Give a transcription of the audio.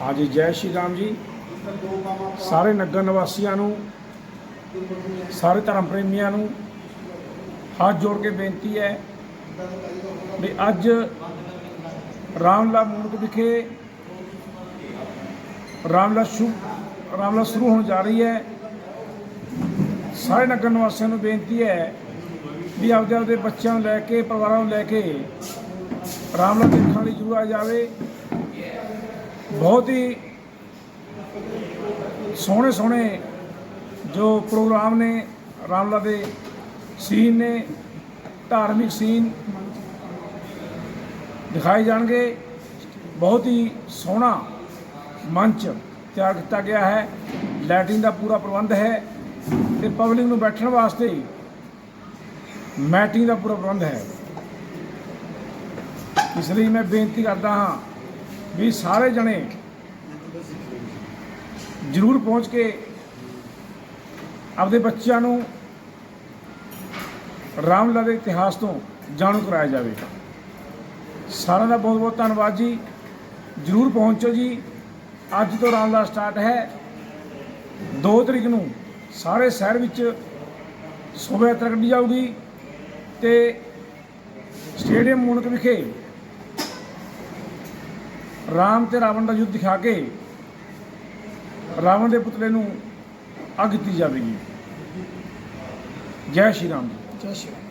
ਹਾਂਜੀ, ਜੈ ਸ਼੍ਰੀ ਰਾਮ ਜੀ। ਸਾਰੇ ਨਗਰ ਨਿਵਾਸੀਆਂ ਨੂੰ, ਸਾਰੇ ਧਰਮ ਪ੍ਰੇਮੀਆਂ ਨੂੰ ਹੱਥ ਜੋੜ ਕੇ ਬੇਨਤੀ ਹੈ ਵੀ ਅੱਜ ਰਾਮਲਾ ਮੂਰਤ ਵਿਖੇ ਰਾਮਲਾ ਸ਼ੁਰੂ ਰਾਮਲਾ ਸ਼ੁਰੂ ਹੋਣ ਜਾ ਰਹੀ ਹੈ। ਸਾਰੇ ਨਗਰ ਨਿਵਾਸੀਆਂ ਨੂੰ ਬੇਨਤੀ ਹੈ ਵੀ ਆਪਦੇ ਆਪਦੇ ਬੱਚਿਆਂ ਨੂੰ ਲੈ ਕੇ, ਪਰਿਵਾਰਾਂ ਨੂੰ ਲੈ ਕੇ ਰਾਮਲਾ ਦੇਖਣ ਲਈ ਜ਼ਰੂਰ ਆ ਜਾਵੇ। ਬਹੁਤ ਹੀ ਸੋਹਣੇ ਸੋਹਣੇ ਜੋ ਪ੍ਰੋਗਰਾਮ ਨੇ ਰਾਮਲਾ ਦੇ ਸੀਨ ਨੇ, ਧਾਰਮਿਕ ਸੀਨ ਦਿਖਾਏ ਜਾਣਗੇ। ਬਹੁਤ ਹੀ ਸੋਹਣਾ ਮੰਚ ਤਿਆਰ ਕੀਤਾ ਗਿਆ ਹੈ। ਲਾਈਟਿੰਗ ਦਾ ਪੂਰਾ ਪ੍ਰਬੰਧ ਹੈ ਤੇ ਪਬਲਿਕ ਨੂੰ ਬੈਠਣ ਵਾਸਤੇ ਮੈਟਿੰਗ ਦਾ ਪੂਰਾ ਪ੍ਰਬੰਧ ਹੈ। ਇਸ ਲਈ ਮੈਂ ਬੇਨਤੀ ਕਰਦਾ ਹਾਂ ਵੀ ਸਾਰੇ ਜਣੇ ਜ਼ਰੂਰ ਪਹੁੰਚ ਕੇ ਆਪਦੇ ਬੱਚਿਆਂ ਨੂੰ ਰਾਮਲਾ ਦੇ ਇਤਿਹਾਸ ਤੋਂ ਜਾਣੂ ਕਰਾਇਆ ਜਾਵੇ। ਸਾਰਿਆਂ ਦਾ ਬਹੁਤ ਬਹੁਤ ਧੰਨਵਾਦ ਜੀ। ਜ਼ਰੂਰ ਪਹੁੰਚੋ ਜੀ। ਅੱਜ ਤੋਂ ਰਾਮਲਾ ਸਟਾਰਟ ਹੈ। 2 ਤਰੀਕ ਨੂੰ ਸਾਰੇ ਸ਼ਹਿਰ ਵਿੱਚ ਸ਼ੋਭਾ ਯਾਤਰਾ ਕੱਢੀ ਜਾਊਗੀ ਤੇ ਸਟੇਡੀਅਮ ਮੂਨਕ ਵਿਖੇ ਰਾਮ ਤੇ ਰਾਵਣ ਦਾ ਯੁੱਧ ਦਿਖਾ ਕੇ ਰਾਵਣ ਦੇ ਪੁਤਲੇ ਨੂੰ ਅੱਗ ਦਿੱਤੀ ਜਾਵੇਗੀ। ਜੈ ਸ਼੍ਰੀ ਰਾਮ ਜੀ। ਜੈ ਸ਼੍ਰੀ ਰਾਮ।